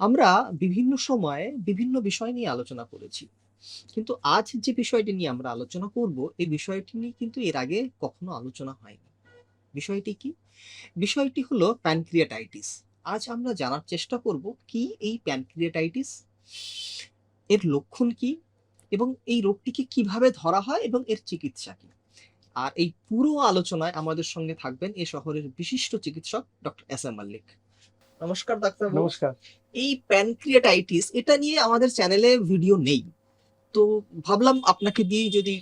আমরা বিভিন্ন সময়ে বিভিন্ন বিষয় নিয়ে আলোচনা করেছি। কিন্তু আজ যে বিষয়টি নিয়ে আমরা আলোচনা করব, এই বিষয়টি নিয়ে কিন্তু এর আগে কখনো আলোচনা হয়নি। বিষয়টি কি? বিষয়টি হলো প্যানক্রিয়াটাইটিস। আজ আমরা জানার চেষ্টা করব কি এই প্যানক্রিয়াটাইটিস? এর লক্ষণ কি? এবং এই রোগটিকে কীভাবে ধরা হয় এবং এর চিকিৎসা কি? আর এই পুরো আলোচনায় আমাদের সঙ্গে থাকবেন এ শহরের বিশিষ্ট চিকিৎসক ডক্টর এস এম মল্লিক। নমস্কার ডাক্তারবাবু। নমস্কার। এই প্যানক্রিয়াটাইটিস এটা নিয়ে আমাদের চ্যানেলে ভিডিও নেই। তো ভাবলাম আপনাকে দিয়েই যদি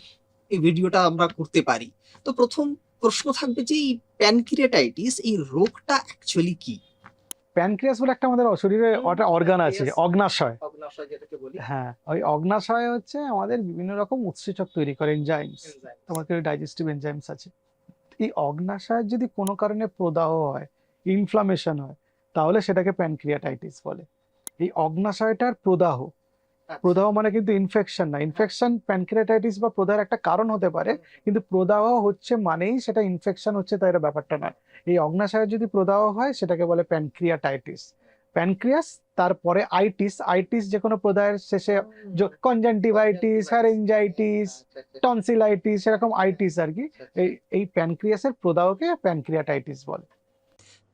এই ভিডিওটা আমরা করতে পারি। তো ১ম প্রশ্ন থাকবে যে এই প্যানক্রিয়াটাইটিস এই রোগটা অ্যাকচুয়ালি কি? প্যানক্রিয়াস বলে একটা আমাদের শরীরে একটা অর্গান আছে অগ্নাশয়। অগ্নাশয় যেটাকে বলি। হ্যাঁ, ওই অগ্নাশয় হচ্ছে আমাদের বিভিন্ন রকম উৎসেচক তৈরি করে। এনজাইমস। আমাদের ডাইজেস্টিভ এনজাইমস আছে। এই অগ্নাশয়ের যদি কোনো কারণে প্রদাহ হয়, ইনফ্লামেশন হয়, তাহলে সেটাকে প্যানক্রিয়াটাইটিস বলে। এই অগ্নাশয়টার প্রদাহ, আচ্ছা। প্রদাহ মানে কিন্তু ইনফেকশন না। ইনফেকশন প্যানক্রিয়াটাইটিস বা প্রদাহের একটা কারণ হতে পারে। কিন্তু প্রদাহ হচ্ছে মানেই সেটা ইনফেকশন হচ্ছে তাই ব্যাপারটা নয়। এই অগ্নাশয়ে যদি প্রদাহ হয় সেটাকে বলে প্যানক্রিয়াটাইটিস। প্যানক্রিয়াস তারপরে আইটিস, আইটিস যেকোনো প্রদাহের শেষে য আচ্ছা, আচ্ছা, টনসিলাইটিস এরকম আইটিস আর কি এই এই প্যানক্রিয়াসের প্রদাহকে প্যানক্রিয়াটাইটিস বলে।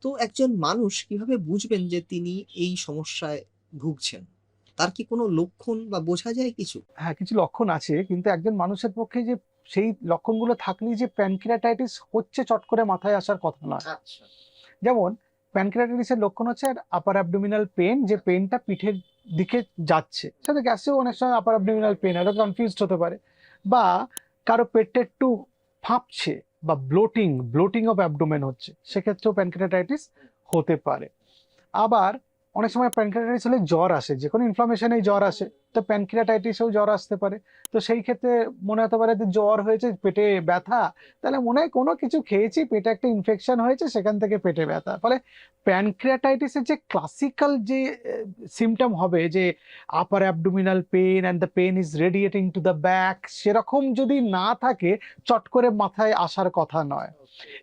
তো একজন মানুষ কীভাবে বুঝবেন যে তিনি এই সমস্যায় ভুগছেন? তার কি কোনো লক্ষণ বা বোঝা যায় কিছু? হ্যাঁ, কিছু লক্ষণ আছে কিন্তু একজন মানুষের পক্ষে যে সেই লক্ষণগুলো থাকলেই যে প্যানক্রিয়াটাইটিস হচ্ছে চট করে মাথায় আসার কথা নয়। আচ্ছা। যেমন প্যানক্রিয়াটাইটিসের লক্ষণ হচ্ছে আপার অ্যাবডোমিনাল পেন যে পেনটা পিঠের দিকে যাচ্ছে। সাথে গ্যাসেও অনেক সময় আপার অ্যাবডোমিনাল পেন হয়, এটা কনফিউজড হতে পারে। বা কারও পেটটা একটু ফাঁপছে বা ব্লোটিং, ব্লোটিং অফ অ্যাবডোমেন হচ্ছে। সেক্ষেত্রেও প্যানক্রিয়াটাইটিস হতে পারে। আবার অনেক সময় প্যানক্রিয়াটাইটিস হলে জ্বর আসে। যে কোনো ইনফ্লামেশনেই জ্বর আসে। তো প্যানক্রিয়াটাইটিসেও জ্বর আসতে পারে। তো সেই ক্ষেত্রে মনে হতে পারে যে জ্বর হয়েছে, পেটে ব্যথা। তাহলে মনে হয় কোনো কিছু খেয়েছি, পেটে একটা ইনফেকশন হয়েছে সেখান থেকে পেটে ব্যথা। ফলে প্যানক্রিয়াটাইটিসের যে ক্লাসিক্যাল যে এ সিম্পটম হবে যে upper abdominal pain and the pain is radiating to the back সেরকম যদি না থাকে চট করে মাথায় আসার কথা নয়।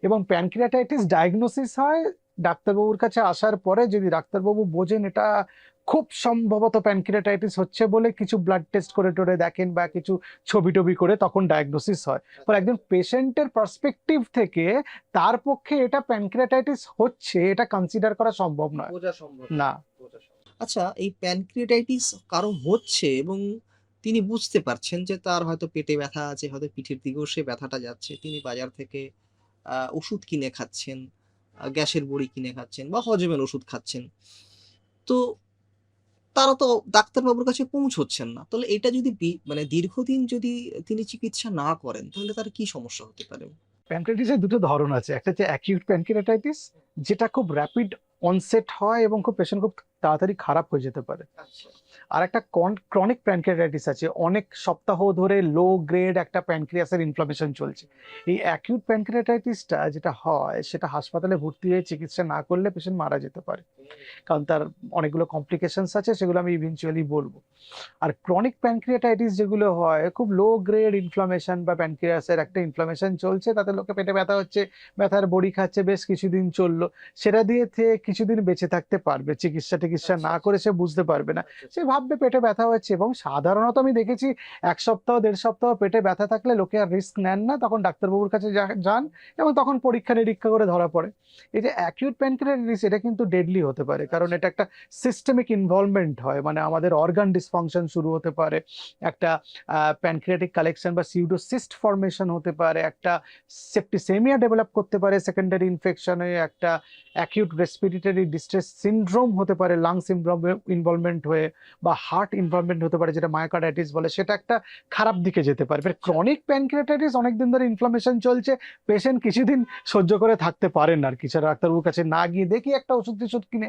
এবং প্যানক্রিয়াটাইটিস ডায়াগনোসিস হয় ডাক্তারবাবুর কাছে আসার পরে যদি ডাক্তারবাবু বোঝেন এটা খুব সম্ভবত প্যানক্রিয়াটাইটিস হচ্ছে বলে কিছু ব্লাড টেস্ট করে টরে দেখেন বা কিছু ছবি-টবি করে তখন ডায়াগনোসিস হয়। ফলে একজন পেশেন্টের পার্সপেক্টিভ থেকে তার পক্ষে এটা প্যানক্রিয়াটাইটিস হচ্ছে এটা কনসিডার করা সম্ভব নয়। সম্ভব না। আচ্ছা এই প্যানক্রিয়াটাইটিস কারও হচ্ছে এবং তিনি বুঝতে পারছেন যে তার হয়তো পেটে ব্যথা আছে, হয়তো পিঠের দিকেও সে ব্যথাটা যাচ্ছে। তিনি বাজার থেকে ওষুধ কিনে খাচ্ছেন, গ্যাসের বড়ি কিনে খাচ্ছেন বা হজমের ওষুধ খাচ্ছেন। তো তারা তো ডাক্তারবাবুর কাছে পৌঁছচ্ছেন না। তাহলে এটা যদি মানে দীর্ঘদিন যদি তিনি চিকিৎসা না করেন, তাহলে তার কি সমস্যা হতে পারে? প্যানক্রিয়াটিসের দুটো ধরন আছে। একটা হচ্ছে অ্যাকিউট প্যানক্রিয়াটাইটিস যেটা খুব র‍্যাপিড অনসেট হয় এবং খুব পেশেন্ট খুব তাড়াতাড়ি খারাপ হয়ে যেতে পারে। আর একটা ক্রনিক প্যানক্রিয়াটাইটিস আছে। অনেক সপ্তাহ ধরে লো গ্রেড একটা প্যানক্রিয়াসের ইনফ্লামেশন চলছে। এই অ্যাকিউট প্যানক্রিয়াটাইটিসটা যেটা হয় সেটা হাসপাতালে ভর্তি হয়ে চিকিৎসা না করলে পেশেন্ট মারা যেতে পারে। কারণ তার অনেকগুলো কমপ্লিকেশনস আছে সেগুলো আমি ইভেনচুয়ালি বলব আর ক্রনিক প্যানক্রিয়াটাইটিস যেগুলো হয় খুব লো গ্রেড ইনফ্লামেশন বা প্যানক্রিয়াসের একটা ইনফ্লামেশন চলছে তাতে লোকে পেটে ব্যথা হচ্ছে, ব্যথার বড়ি খাচ্ছে বেশ কিছুদিন চলল সেটা দিয়ে থেকে কিছুদিন বেঁচে থাকতে পারবে। চিকিৎসা-টিকিৎসা না করে সে বুঝতে পারবে না। সে ভাববে পেটে ব্যথা হচ্ছে এবং সাধারণত আমি দেখেছি এক সপ্তাহ দেড় সপ্তাহ পেটে ব্যথা থাকলে লোকে আর রিস্ক নেন না। তখন ডাক্তারবাবুর কাছে যা যান এবং তখন পরীক্ষা-নিরীক্ষা করে ধরা পড়ে। এই যে অ্যাকিউট প্যানক্রিয়াটাইটিস এটা কিন্তু ডেডলি হতে পারে। কারণ এটা একটা সিস্টেমিক ইনভলভমেন্ট হয়। মানে আমাদের অর্গান ডিসফাংশন শুরু হতে পারে। একটা প্যানক্রিয়াটিক কালেকশন বা সিউডোসিস্ট ফরমেশন হতে পারে। একটা সেপ্টিসেমিয়া ডেভেলপ করতে পারে সেকেন্ডারি ইনফেকশনে একটা অ্যাকিউট রেসপিরেটরি ডিস্ট্রেস সিনড্রোম হতে পারে লাংস ইনভলভ ইনভলভমেন্ট হয়ে বা হার্ট ইনভলভমেন্ট হতে পারে যেটা মায়োকার্ডাইটিস বলে সেটা একটা খারাপ দিকে যেতে পারে। এবার ক্রনিক প্যানক্রিয়াটাইটিস অনেকদিন ধরে ইনফ্লামেশন চলছে। পেশেন্ট কিছুদিন সহ্য করে থাকতে পারেন আর কি। সেটা ডাক্তারবাবুর কাছে না গিয়ে দেখি একটা ওষুধ-টষুধ কিনে,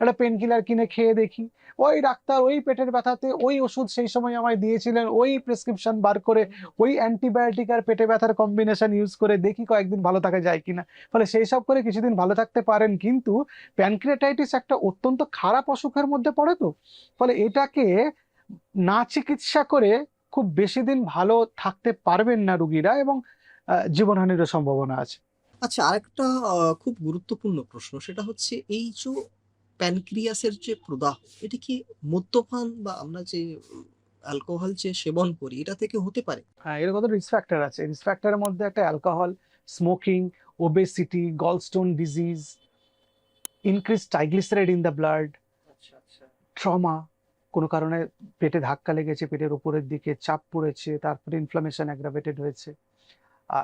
একটা পেইন কিলার কিনে খেয়ে দেখি। ওই ডাক্তার ওই পেটের ব্যথাতে ওই ওষুধ সেই সময় আমায় দিয়েছিলেন, ওই প্রেসক্রিপশন বার করে ওই অ্যান্টিবায়োটিক আর পেটে ব্যথার কম্বিনেশন ইউজ করে দেখি কয়েকদিন ভালো থাকা যায় কিনা। ফলে সেইসব করে কিছুদিন ভালো থাকতে পারেন কিন্তু প্যানক্রিয়াটাইটিস একটা অত্যন্ত খারাপ অসুখের মধ্যে পড়ে তো। ফলে এটাকে না চিকিৎসা করে খুব বেশিদিন ভালো থাকতে পারবেন না রুগীরা এবং জীবনহানিরও সম্ভাবনা আছে। আচ্ছা আরেকটা খুব গুরুত্বপূর্ণ প্রশ্ন সেটা হচ্ছে এই যো প্যানক্রিয়াসের যে প্রদাহ এটা কি মদ্যপান বা আমরা যে অ্যালকোহল যে সেবন করি এটা থেকে হতে পারে? হ্যাঁ এর কত রিস্ক ফ্যাক্টর আছে। রিস্ক ফ্যাক্টরের মধ্যে একটা alcohol smoking obesity gallstone disease increase triglyceride in the blood trauma কোনো কারণে পেটে ধাক্কা লেগেছে পেটের উপরের দিকে চাপ পড়েছে তারপরে ইনফ্লামেশন অ্যাগ্রাভেটেড হয়েছে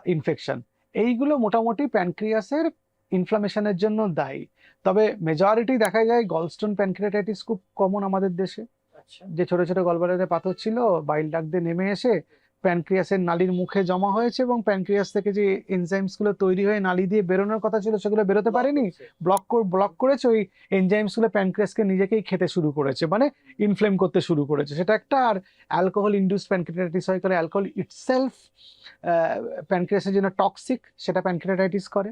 ইনফেকশন এইগুলো মোটামুটি প্যানক্রিয়াসের ইনফ্লামেশনের জন্য দায়ী। তবে মেজরিটি দেখা যায় গলস্টোন প্যানক্রিয়াটাইটিস খুব কমন আমাদের দেশে। আচ্ছা। যে ছোট ছোট গলবারে পাথর ছিল বাইল ডাক দিয়ে নেমে এসে প্যানক্রিয়াসের নালীর মুখে জমা হয়েছে এবং প্যানক্রিয়াস থেকে যে এনজাইমসগুলো তৈরি হয়ে নালী দিয়ে বেরোনোর কথা ছিল সেগুলো বেরোতে পারেনি? ব্লক ব্লক করেছে ওই এনজাইমসগুলো প্যানক্রিয়াসকে নিজেকেই খেতে শুরু করেছে মানে ইনফ্লেম করতে শুরু করেছে। সেটা একটা আর অ্যালকোহল ইন্ডিউস প্যানক্রিয়াটাইটিস হয় তাহলে অ্যালকোহল ইটসেলফ প্যানক্রিয়াসের জন্য টক্সিক সেটা প্যানক্রিয়াটাইটিস করে।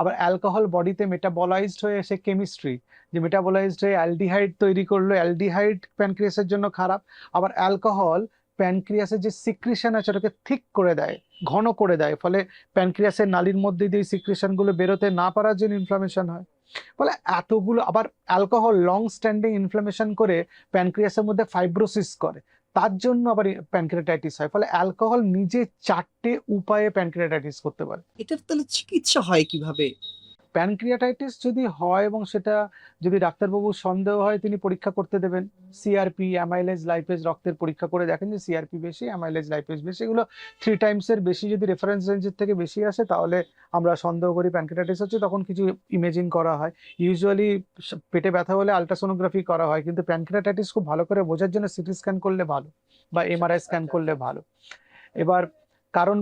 আবার অ্যালকোহল বডিতে মেটাবলাইজড হয়ে এসে কেমিস্ট্রি যে মেটাবলাইজড হয়ে অ্যালডিহাইড তৈরি করল অ্যালডিহাইড প্যানক্রিয়াসের জন্য খারাপ। আবার অ্যালকোহল প্যানক্রিয়াসের যে সিক্রিশন আছে, ওটাকে থিক করে দেয়, ঘন করে দেয়। ফলে প্যানক্রিয়াসের নালীর মধ্যে দিয়ে সিক্রিশনগুলো বেরোতে না পারার জন্য ইনফ্লামেশন হয়। ফলে এতগুলো, আবার অ্যালকোহল লং স্ট্যান্ডিং ইনফ্লামেশন করে প্যানক্রিয়াসের মধ্যে ফাইব্রোসিস করে। তার জন্য আবার প্যানক্রিয়াটাইটিস হয়। ফলে অ্যালকোহল নিজে চারটে উপায়ে প্যানক্রিয়াটাইটিস করতে পারে। এটার তাহলে চিকিৎসা হয় কীভাবে? প্যানক্রিয়াটাইটিস যদি হয় এবং সেটা যদি ডাক্তারবাবুর সন্দেহ হয় তিনি পরীক্ষা করতে দেবেন। সিআরপি অ্যামাইলেজ লাইপেজ রক্তের পরীক্ষা করে দেখেন যে সিআরপি বেশি অ্যামাইলেজ লাইপেজ বেশি। এগুলো থ্রি টাইমসের বেশি যদি রেফারেন্স রেঞ্জের থেকে বেশি আসে তাহলে আমরা সন্দেহ করি প্যানক্রিয়াটাইটিস হচ্ছে তখন কিছু ইমেজিং করা হয়। ইউজুয়ালি পেটে ব্যথা হলে আলট্রাসোনোগ্রাফি করা হয় কিন্তু প্যানক্রিয়াটাইটিস খুব ভালো করে বোঝার জন্য সিটি স্ক্যান করলে ভালো বা এমআরআই স্ক্যান আচ্ছা। করলে ভালো। এবার কারণ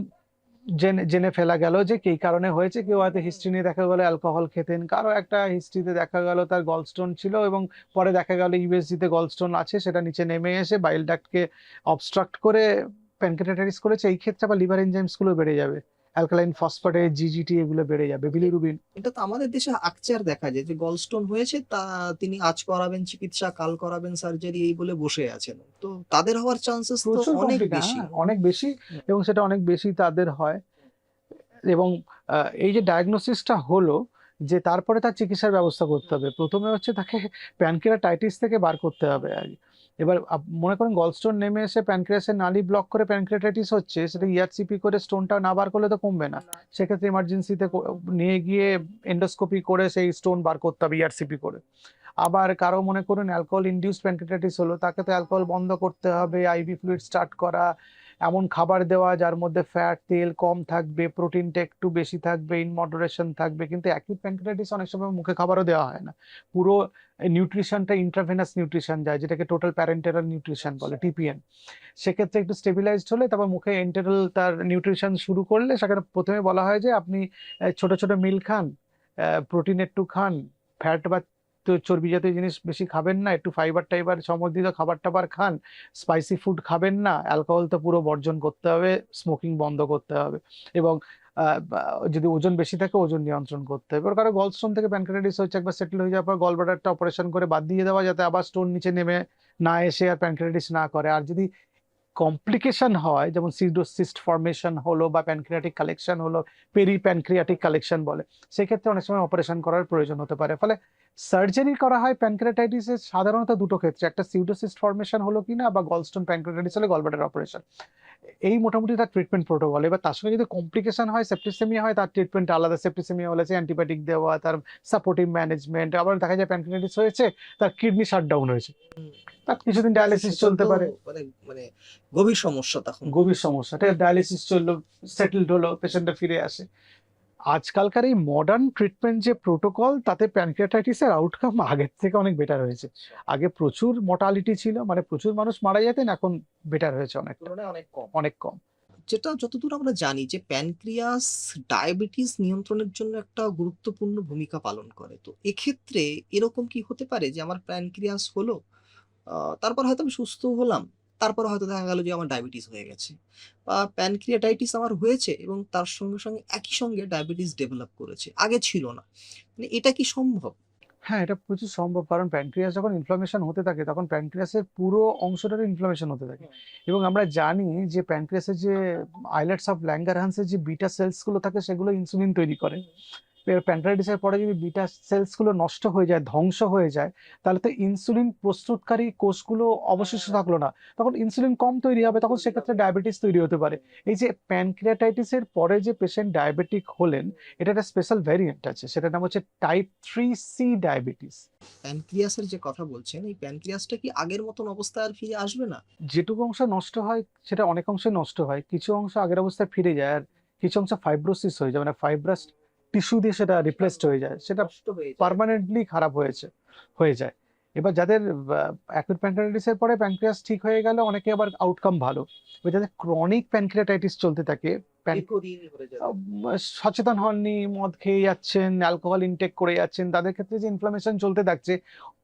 জেনে জেনে ফেলা গেল যে কি কারণে হয়েছে। কেউ হয়তো হিস্ট্রি নিয়ে দেখা গেলো অ্যালকোহল খেতেন। কারও একটা হিস্ট্রিতে দেখা গেল তার গলস্টোন ছিল এবং পরে দেখা গেল ইউএসজিতে গলস্টোন আছে, সেটা নিচে নেমে এসে বাইল ডাক্টকে অবস্ট্রাক্ট করে প্যানক্রেটাইটিস করেছে। এই ক্ষেত্রে আবার লিভার এনজাইমসগুলো বেড়ে যাবে। অ্যালকালাইন ফসফেটেজ জিজিটি এগুলো বেড়ে যাবে বিলিরুবিন এটা তো আমাদের দেশে আকচার দেখা যায় যে গলস্টোন হয়েছে তা তিনি আজ করাবেন চিকিৎসা কাল করাবেন সার্জারি এই বলে বসে আছেন। তো তাদের হওয়ার চান্সেস তো প্রচুর অনেক বেশি। হ্যাঁ, অনেক বেশি এবং সেটা অনেক বেশি তাদের হয়। এবং এই যে ডায়াগনোসিসটা হলো যে তারপরে তার চিকিৎসার ব্যবস্থা করতে হবে। প্রথমে হচ্ছে তাকে প্যানক্রিয়াটাইটিস থেকে বার করতে হবে আগে। এবার মনে করেন গলস্টোন নেমে এসে প্যানক্রিয়াসের নালি ব্লক করে প্যানক্রিয়াটাইটিস হচ্ছে, সেটা ইয়ারসিপি করে স্টোনটা না বার করলে তো কমবে না। সেক্ষেত্রে ইমার্জেন্সিতে নিয়ে গিয়ে এন্ডোস্কোপি করে সেই স্টোন বার করতে হবে ইয়ারসিপি করে। আবার কারও মনে করুন অ্যালকোহল ইন্ডিউস প্যানক্রিয়াটাইটিস হলো, তাকে তো অ্যালকোহল বন্ধ করতে হবে আইভি ফ্লুইড স্টার্ট করা এমন খাবার দেওয়া যার মধ্যে ফ্যাট তেল কম থাকবে প্রোটিনটা একটু বেশি থাকবে ইন মডারেশন থাকবে কিন্তু অ্যাকিউট প্যানক্রিয়াটাইটিস অনেক সময় মুখে খাবারও দেওয়া হয় না। পুরো নিউট্রিশনটা ইন্ট্রাভেনাস নিউট্রিশন যায় যেটাকে টোটাল প্যারেন্টেরাল নিউট্রিশন বলে টিপিএন সেক্ষেত্রে একটু স্টেবিলাইজড হলে তারপর মুখে এন্টেরাল তার নিউট্রিশন শুরু করলে সেখানে প্রথমে বলা হয় যে আপনি ছোট ছোট মিল খান প্রোটিন একটু খান ফ্যাট বা তো চর্বি জাতীয় জিনিস বেশি খাবেন না, একটু ফাইবার টাইবার সমর্থিত খাবার টাবার খান স্পাইসি ফুড খাবেন না অ্যালকোহল তো পুরো বর্জন করতে হবে স্মোকিং বন্ধ করতে হবে এবং যদি ওজন বেশি থাকে ওজন নিয়ন্ত্রণ করতে হবে। কারও গলস্টোন থেকে প্যানক্রিয়াটিস হচ্ছে একবার সেটেল হয়ে যাওয়ার পর গল ব্লাডারটা অপারেশন করে বাদ দিয়ে দেওয়া যাতে আবার স্টোন নিচে নেমে না এসে আর প্যানক্রিয়াটিস না করে। আর যদি কমপ্লিকেশন হয়, যেমন সিস্ট ফর্মেশন হলো বা প্যানক্রিয়াটিক কালেকশন হলো পেরি প্যানক্রিয়াটিক কালেকশন বলে, সেক্ষেত্রে অনেক সময় অপারেশন করার প্রয়োজন হতে পারে। ফলে সার্জারি করা হয় প্যানক্রিয়াটাইটিসের সাধারণত দুটো ক্ষেত্রে, একটা সিউডোসিস্ট ফর্মেশন হলো কিনা বা গলস্টোন প্যানক্রিয়াটাইটিস হলে গলব্লাডার অপারেশন এই মোটামুটি তার ট্রিটমেন্ট প্রোটোকল এবার তার সঙ্গে যদি কমপ্লিকেশন হয় সেপ্টিসেমিয়া হয় তার ট্রিটমেন্ট আলাদা। সেপ্টিসেমিয়া হলে অ্যান্টিবায়োটিক দেওয়া তার সাপোর্টিভ ম্যানেজমেন্ট আবার দেখা যায় প্যান্টিনাইটিস হয়েছে তার কিডনি শাটডাউন হয়েছে। তার কিছুদিন ডায়ালিসিস চলতে পারে। মানে মানে গভীর সমস্যা তখন। গভীর সমস্যা। ডায়ালিসিস চলল সেটেলড হলো পেশেন্টটা ফিরে আসে। আজকালকার এই মডার্ন ট্রিটমেন্ট যে প্রোটোকল তাতে প্যানক্রিয়াটাইটিসের আউটকাম আগের থেকে অনেক বেটার হয়েছে। আগে প্রচুর মর্টালিটি ছিল মানে প্রচুর মানুষ মারা যেতেন এখন বেটার হয়েছে অনেক অনেক কম। অনেক কম। যেটা যতদূর আমরা জানি যে প্যানক্রিয়াস ডায়াবেটিস নিয়ন্ত্রণের জন্য একটা গুরুত্বপূর্ণ ভূমিকা পালন করে। তো এক্ষেত্রে এরকম কি হতে পারে যে আমার প্যানক্রিয়াস হলো তারপর হয়তো আমি সুস্থ হলাম তারপর হয়তো দেখা গেল যে আমার ডায়াবেটিস হয়ে গেছে বা প্যানক্রিয়াটাইটিস আমার হয়েছে এবং তার সঙ্গে সঙ্গে একই সঙ্গে ডায়াবেটিস ডেভেলপ করেছে। আগে ছিল না। মানে এটা কি সম্ভব? হ্যাঁ এটা প্রচুর সম্ভব। কারণ প্যানক্রিয়াস যখন ইনফ্লামেশন হতে থাকে তখন প্যানক্রিয়াসের পুরো অংশটারই ইনফ্লামেশন হতে থাকে। এবং আমরা জানি যে প্যানক্রিয়াসের যে আইলেটস অফ ল্যাঙ্গারহান্সের যে বিটা সেলসগুলো থাকে সেগুলো ইনসুলিন তৈরি করে। প্যানক্রাইটিসের পরে যদি বিটা সেলসগুলো নষ্ট হয়ে যায় ধ্বংস হয়ে যায় তাহলে তো ইনসুলিন প্রস্তুতকারী কোষগুলো অবশিষ্ট থাকল না। তখন ইনসুলিন কম তৈরি হবে তখন সেক্ষেত্রে ডায়াবেটিস তৈরি হতে পারে। এই যে প্যানক্রিয়াটাইটিসের পরে যে পেশেন্ট ডায়াবেটিক হলেন এটা একটা স্পেশাল ভ্যারিয়েন্ট আছে সেটার নাম হচ্ছে টাইপ থ্রি সি ডায়াবেটিস প্যানক্রিয়াসের যে কথা বলছেন এই প্যানক্রিয়াসটা কি আগের মতন অবস্থায় আর ফিরে আসবে না? যেটুকু অংশ নষ্ট হয় সেটা অনেক অংশে নষ্ট হয়। কিছু অংশ আগের অবস্থায় ফিরে যায় আর কিছু অংশ ফাইব্রোসিস হয়ে যায় মানে ফাইব্রাস টিস্যু দিয়ে সেটা রিপ্লেসড হয়ে যায় সেটা। পার্মানেন্টলি খারাপ হয়েছে হয়ে যায়। এবার যাদের অ্যাকুট প্যানক্রিয়াটাইটিসের পরে প্যানক্রিয়াস ঠিক হয়ে গেলে অনেকে আবার আউটকাম ভালো। এবার যাদের ক্রনিক প্যানক্রিয়াটাইটিস চলতে থাকে সচেতন হননি মদ খেয়ে যাচ্ছেন অ্যালকোহল ইনটেক করে যাচ্ছেন তাদের ক্ষেত্রে যে ইনফ্লামেশন চলতে থাকছে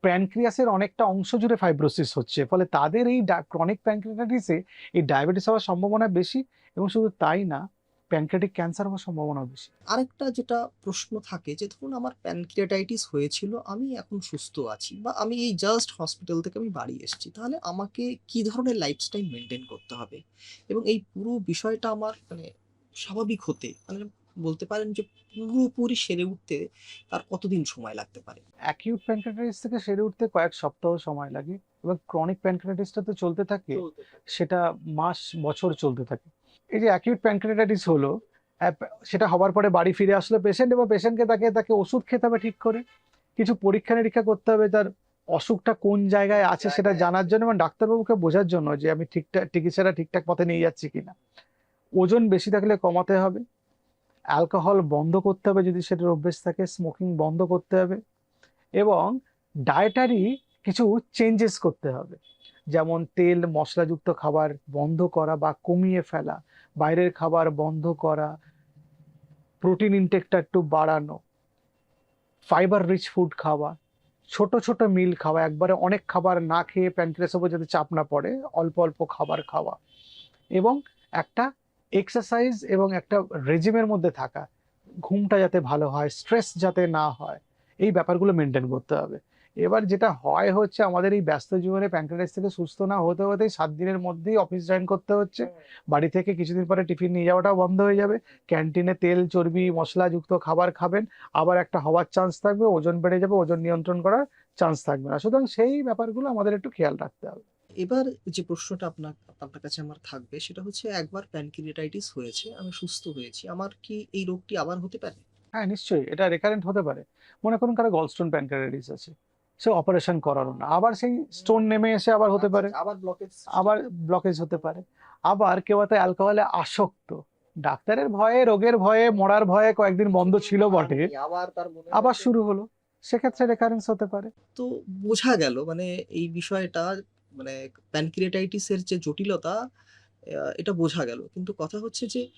প্যানক্রিয়াসের অনেকটা অংশ জুড়ে ফাইব্রোসিস হচ্ছে। ফলে তাদের এই ক্রনিক প্যানক্রিয়াটাইটিসে এই ডায়াবেটিস হওয়ার সম্ভাবনা বেশি এবং শুধু তাই না প্যানক্রিয়াটিক ক্যান্সার হওয়ার সম্ভাবনা বেশি। আরেকটা যেটা প্রশ্ন থাকে যে ধরুন আমার প্যানক্রিয়াটাইটিস হয়েছিল আমি এখন সুস্থ আছি বা আমি এই জাস্ট হসপিটাল থেকে আমি বাড়ি এসেছি তাহলে আমাকে কি ধরনের লাইফস্টাইল মেনটেন করতে হবে? এবং এই পুরো বিষয়টা আমার মানে স্বাভাবিক হতে মানে বলতে পারেন যে পুরোপুরি সেরে উঠতে তার কতদিন সময় লাগতে পারে? অ্যাকিউট প্যানক্রিয়াটাইটিস থেকে সেরে উঠতে কয়েক সপ্তাহ সময় লাগে এবং ক্রনিক প্যানক্রিয়াটাইটিসটা তো চলতে থাকে। সেটা মাস বছর চলতে থাকে। এই যে অ্যাকিউট প্যানক্রিয়াটাইটিস হলো সেটা হবার পরে বাড়ি ফিরে আসলো পেশেন্ট এবং পেশেন্টকে তাকে তাকে ওষুধ খেতে হবে ঠিক করে। কিছু পরীক্ষা নিরীক্ষা করতে হবে তার অসুখটা কোন জায়গায় আছে সেটা জানার জন্য এবং ডাক্তারবাবুকে বোঝার জন্য যে আমি ঠিকঠাক চিকিৎসাটা ঠিকঠাক পথে নিয়ে যাচ্ছি কিনা। ওজন বেশি থাকলে কমাতে হবে। অ্যালকোহল বন্ধ করতে হবে যদি সেটার অভ্যেস থাকে স্মোকিং বন্ধ করতে হবে এবং ডায়েটারি কিছু চেঞ্জেস করতে হবে। যেমন তেল মশলাযুক্ত খাবার বন্ধ করা বা কমিয়ে ফেলা বাইরের খাবার বন্ধ করা প্রোটিন ইনটেকটা একটু বাড়ানো ফাইবার রিচ ফুড খাওয়া, ছোট ছোট মিল খাওয়া, একবারে অনেক খাবার না খেয়ে প্যানক্রিয়াসের উপর যাতে চাপ না পড়ে, অল্প অল্প খাবার খাওয়া এবং একটা এক্সারসাইজ এবং একটা রেজিমের মধ্যে থাকা, ঘুমটা যাতে ভালো হয় স্ট্রেস যাতে না হয়, এই ব্যাপারগুলো মেনটেন করতে হবে। এবার যেটা হয় হচ্ছে আমাদের এই ব্যস্ত জীবনে প্যানক্রিয়াটাইটিস থেকে সুস্থ না হতে হতেই সাত দিনের মধ্যেই অফিস জয়েন করতে হচ্ছে। বাড়ি থেকে কিছুদিন পরে টিফিন নিয়ে যাওয়াটাও বন্ধ হয়ে যাবে। ক্যান্টিনে তেল চর্বি মশলাযুক্ত খাবার খাবেন আবার একটা হওয়ার চান্স থাকবে ওজন বেড়ে যাবে ওজন নিয়ন্ত্রণ করার চান্স থাকবে না। সুতরাং সেই ব্যাপারগুলো আমাদের একটু খেয়াল রাখতে হবে। এবার যে প্রশ্নটা আপনার আপনার কাছে আমার থাকবে সেটা হচ্ছে একবার প্যানক্রিয়াটাইটিস হয়েছে আমি সুস্থ হয়েছি আমার কি এই রোগটি আবার হতে পারে? হ্যাঁ নিশ্চয়ই। এটা রেকারেন্ট হতে পারে। মনে করুন কারও গলস্টোন প্যানক্রিয়াটাইটিস আছে। সে অপারেশন করালো না। আবার সেই স্টোন নেমে এসে আবার হতে পারে। আচ্ছা, আবার ব্লকেজ আবার ব্লকেজ হতে পারে। আবার কেউ হয়তো অ্যালকোহলে আসক্ত। ডাক্তারের ভয়ে রোগের ভয়ে মরার ভয়ে কয়েকদিন বন্ধ ছিল বটে। আবার তার মনে আবার শুরু হলো। সেক্ষেত্রে রেকারেন্স হতে পারে। তো বোঝা গেল মানে এই বিষয়টা মানে প্যানক্রিয়াটাইটিসের যে জটিলতা এটা বোঝা গেল। কিন্তু কথা হচ্ছে যে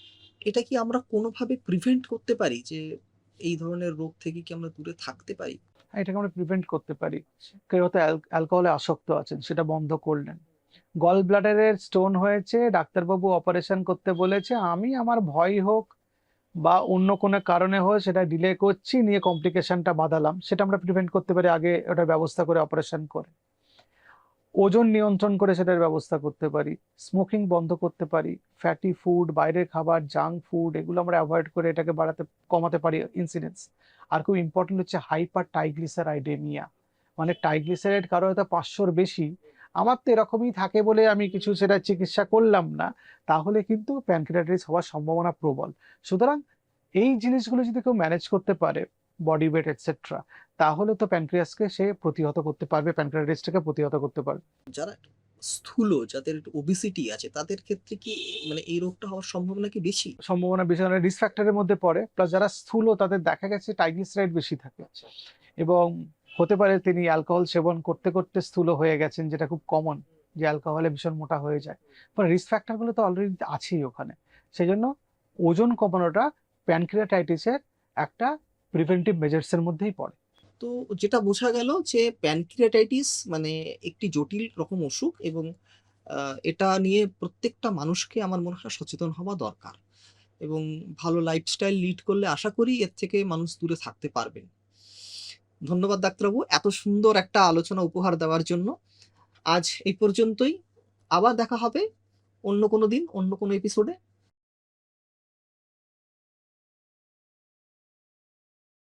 এটা কি আমরা কোনোভাবে প্রিভেন্ট করতে পারি? যে এই ধরনের রোগ থেকে কি আমরা দূরে থাকতে পারি? এটাকে আমরা প্রিভেন্ট করতে পারি। কেউ হয়তো অ্যালকোহলে আসক্ত আছেন সেটা বন্ধ করলেন। গল ব্লাডারের স্টোন হয়েছে ডাক্তারবাবু অপারেশন করতে বলেছে আমি আমার ভয় হোক বা অন্য কোনো কারণে হোক সেটা ডিলে করছি নিয়ে কমপ্লিকেশনটা বাঁধালাম সেটা আমরা প্রিভেন্ট করতে পারি আগে ওটার ব্যবস্থা করে অপারেশন করে। ওজন নিয়ন্ত্রণ করে সেটার ব্যবস্থা করতে পারি স্মোকিং বন্ধ করতে পারি ফ্যাটি ফুড বাইরের খাবার জাঙ্ক ফুড এগুলো আমরা অ্যাভয়েড করে এটাকে বাড়াতে কমাতে পারি ইনসিডেন্স আর খুব ইম্পর্টেন্ট হচ্ছে হাইপার টাইগ্লিসারাইডেমিয়া মানে টাইগ্লিসারাইড কারও হয়তো পাঁচশোর বেশি। আমার তো এরকমই থাকে বলে আমি কিছু সেটা চিকিৎসা করলাম না। তাহলে কিন্তু প্যানক্রিয়াটাইটিস হওয়ার সম্ভাবনা প্রবল। সুতরাং এই জিনিসগুলো যদি কেউ ম্যানেজ করতে পারে বডি ওয়েট এটসেট্রা তাহলে তো প্যানক্রিয়াসকে সে প্রতিহত করতে পারবে প্যানক্রিয়াটাইটিসটাকে প্রতিহত করতে পারবে। যারা স্থূল যাদের ওবিসিটি আছে তাদের ক্ষেত্রে কি মানে এই রোগটা হওয়ার সম্ভাবনা কি বেশি? সম্ভাবনা বেশি মানে রিস্ক ফ্যাক্টরের মধ্যে পড়ে। প্লাস যারা স্থূল তাদের দেখা গেছে টাইগ্লিসারাইড বেশি থাকে। এবং হতে পারে তিনি অ্যালকোহল সেবন করতে করতে স্থূল হয়ে গেছেন যেটা খুব কমন যে অ্যালকোহলে ভীষণ মোটা হয়ে যায়। ফলে রিস্ক ফ্যাক্টরগুলো তো অলরেডি আছেই ওখানে। সেই জন্য ওজন কমানোটা প্যানক্রিয়াটাইটিসের একটা প্রিভেন্টিভ মেজার্সের মধ্যেই পড়ে। তো যেটা বোঝা গেল যে প্যানক্রিয়াটাইটিস মানে একটি জটিল রকম অসুখ এবং এটা নিয়ে প্রত্যেকটা মানুষকে আমার মনে হয় সচেতন হওয়া দরকার। এবং ভালো লাইফস্টাইল লিড করলে আশা করি এর থেকে মানুষ দূরে থাকতে পারবেন ধন্যবাদ ডাক্তারবাবু এত সুন্দর একটা আলোচনা উপহার দেওয়ার জন্য। আজ এই পর্যন্তই। আবার দেখা হবে অন্য কোনো দিন, অন্য কোনো এপিসোডে